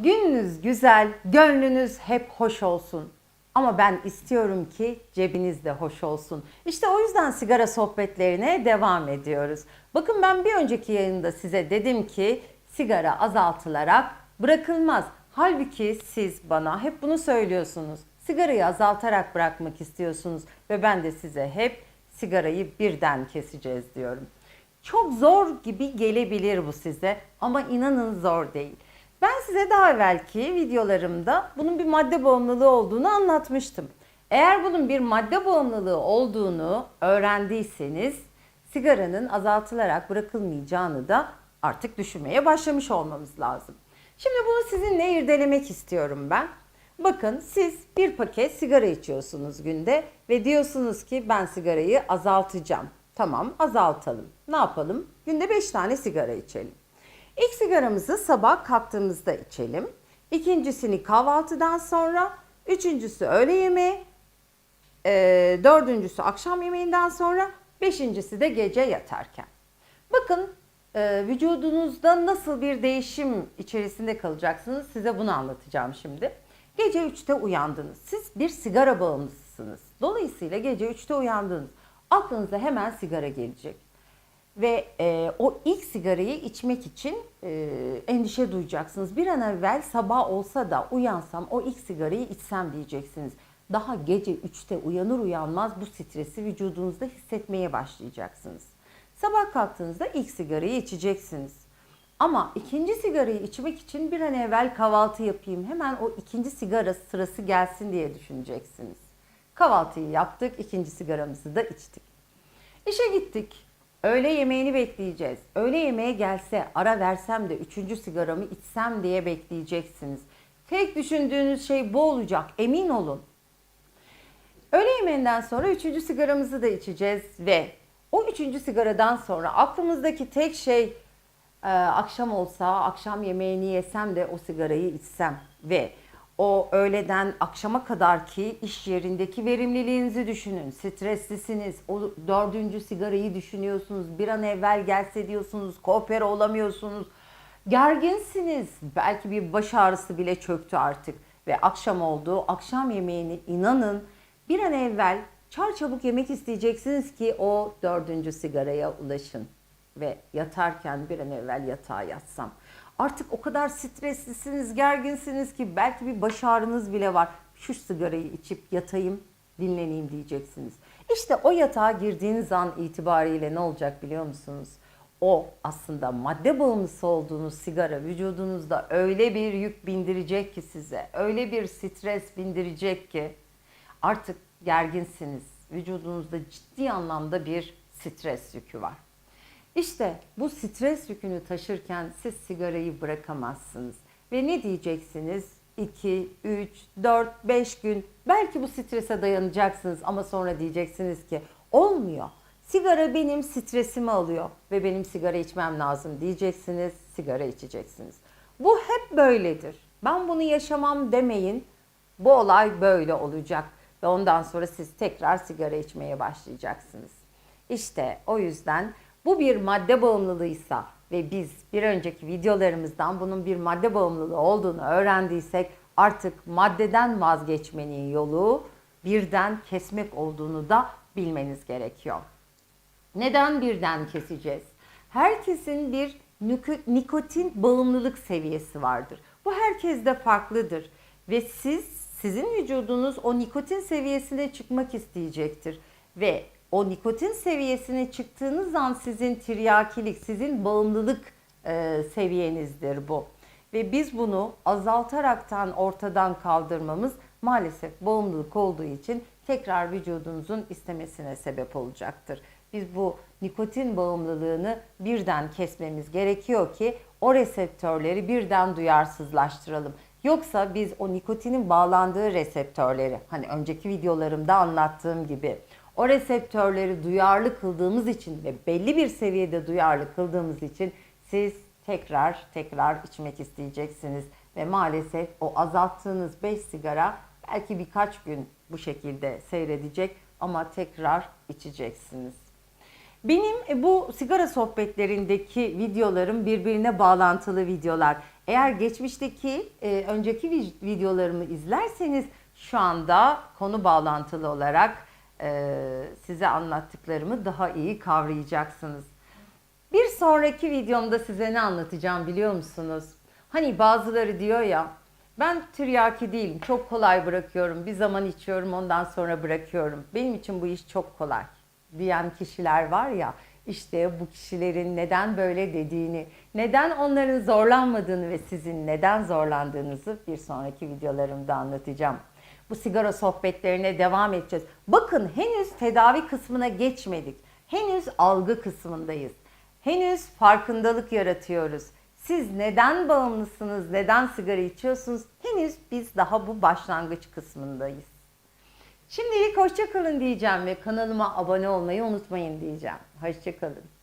Gününüz güzel, gönlünüz hep hoş olsun. Ama ben istiyorum ki cebiniz de hoş olsun. İşte o yüzden sigara sohbetlerine devam ediyoruz. Bakın ben bir önceki yayında size dedim ki sigara azaltılarak bırakılmaz. Halbuki siz bana hep bunu söylüyorsunuz. Sigarayı azaltarak bırakmak istiyorsunuz ve ben de size hep sigarayı birden keseceğiz diyorum. Çok zor gibi gelebilir bu size ama inanın zor değil. Ben size daha evvelki videolarımda bunun bir madde bağımlılığı olduğunu anlatmıştım. Eğer bunun bir madde bağımlılığı olduğunu öğrendiyseniz sigaranın azaltılarak bırakılmayacağını da artık düşünmeye başlamış olmamız lazım. Şimdi bunu sizinle irdelemek istiyorum ben. Bakın siz bir paket sigara içiyorsunuz günde ve diyorsunuz ki ben sigarayı azaltacağım. Tamam azaltalım. Ne yapalım? Günde 5 tane sigara içelim. İlk sigaramızı sabah kalktığımızda içelim. İkincisini kahvaltıdan sonra, üçüncüsü öğle yemeği, e, dördüncüsü akşam yemeğinden sonra, beşincisi de gece yatarken. Bakın e, vücudunuzda nasıl bir değişim içerisinde kalacaksınız size bunu anlatacağım şimdi. Gece 3'te uyandınız. Siz bir sigara bağımlısısınız. Dolayısıyla gece 3'te uyandınız. Aklınıza hemen sigara gelecek. Ve e, o ilk sigarayı içmek için e, endişe duyacaksınız. Bir an evvel sabah olsa da uyansam o ilk sigarayı içsem diyeceksiniz. Daha gece 3'te uyanır uyanmaz bu stresi vücudunuzda hissetmeye başlayacaksınız. Sabah kalktığınızda ilk sigarayı içeceksiniz. Ama ikinci sigarayı içmek için bir an evvel kahvaltı yapayım. Hemen o ikinci sigara sırası gelsin diye düşüneceksiniz. Kahvaltıyı yaptık, ikinci sigaramızı da içtik. İşe gittik. Öğle yemeğini bekleyeceğiz. Öğle yemeğe gelse ara versem de üçüncü sigaramı içsem diye bekleyeceksiniz. Tek düşündüğünüz şey bu olacak emin olun. Öğle yemeğinden sonra üçüncü sigaramızı da içeceğiz ve o üçüncü sigaradan sonra aklımızdaki tek şey e, akşam olsa akşam yemeğini yesem de o sigarayı içsem ve o öğleden akşama kadar ki iş yerindeki verimliliğinizi düşünün. Streslisiniz. O dördüncü sigarayı düşünüyorsunuz. Bir an evvel gelse diyorsunuz. Koopere olamıyorsunuz. Gerginsiniz. Belki bir baş ağrısı bile çöktü artık. Ve akşam oldu. Akşam yemeğini inanın bir an evvel çar çabuk yemek isteyeceksiniz ki o dördüncü sigaraya ulaşın. Ve yatarken bir an evvel yatağa yatsam. Artık o kadar streslisiniz, gerginsiniz ki belki bir baş ağrınız bile var. Şu sigarayı içip yatayım, dinleneyim diyeceksiniz. İşte o yatağa girdiğiniz an itibariyle ne olacak biliyor musunuz? O aslında madde bağımlısı olduğunuz sigara vücudunuzda öyle bir yük bindirecek ki size, öyle bir stres bindirecek ki artık gerginsiniz. Vücudunuzda ciddi anlamda bir stres yükü var. İşte bu stres yükünü taşırken siz sigarayı bırakamazsınız. Ve ne diyeceksiniz? 2, 3, 4, 5 gün belki bu strese dayanacaksınız ama sonra diyeceksiniz ki olmuyor. Sigara benim stresimi alıyor ve benim sigara içmem lazım diyeceksiniz, sigara içeceksiniz. Bu hep böyledir. Ben bunu yaşamam demeyin. Bu olay böyle olacak ve ondan sonra siz tekrar sigara içmeye başlayacaksınız. İşte o yüzden bu bir madde bağımlılığıysa ve biz bir önceki videolarımızdan bunun bir madde bağımlılığı olduğunu öğrendiysek artık maddeden vazgeçmenin yolu birden kesmek olduğunu da bilmeniz gerekiyor. Neden birden keseceğiz? Herkesin bir niko- nikotin bağımlılık seviyesi vardır. Bu herkeste farklıdır ve siz sizin vücudunuz o nikotin seviyesine çıkmak isteyecektir ve o nikotin seviyesine çıktığınız an sizin tiryakilik, sizin bağımlılık e, seviyenizdir bu. Ve biz bunu azaltaraktan ortadan kaldırmamız maalesef bağımlılık olduğu için tekrar vücudunuzun istemesine sebep olacaktır. Biz bu nikotin bağımlılığını birden kesmemiz gerekiyor ki o reseptörleri birden duyarsızlaştıralım. Yoksa biz o nikotinin bağlandığı reseptörleri hani önceki videolarımda anlattığım gibi o reseptörleri duyarlı kıldığımız için ve belli bir seviyede duyarlı kıldığımız için siz tekrar tekrar içmek isteyeceksiniz ve maalesef o azalttığınız 5 sigara belki birkaç gün bu şekilde seyredecek ama tekrar içeceksiniz. Benim e, bu sigara sohbetlerindeki videolarım birbirine bağlantılı videolar. Eğer geçmişteki e, önceki vi- videolarımı izlerseniz şu anda konu bağlantılı olarak size anlattıklarımı daha iyi kavrayacaksınız. Bir sonraki videomda size ne anlatacağım biliyor musunuz? Hani bazıları diyor ya ben tiryaki değilim çok kolay bırakıyorum bir zaman içiyorum ondan sonra bırakıyorum. Benim için bu iş çok kolay diyen kişiler var ya işte bu kişilerin neden böyle dediğini, neden onların zorlanmadığını ve sizin neden zorlandığınızı bir sonraki videolarımda anlatacağım. Bu sigara sohbetlerine devam edeceğiz. Bakın henüz tedavi kısmına geçmedik. Henüz algı kısmındayız. Henüz farkındalık yaratıyoruz. Siz neden bağımlısınız, neden sigara içiyorsunuz? Henüz biz daha bu başlangıç kısmındayız. Şimdilik hoşça kalın diyeceğim ve kanalıma abone olmayı unutmayın diyeceğim. Hoşça kalın.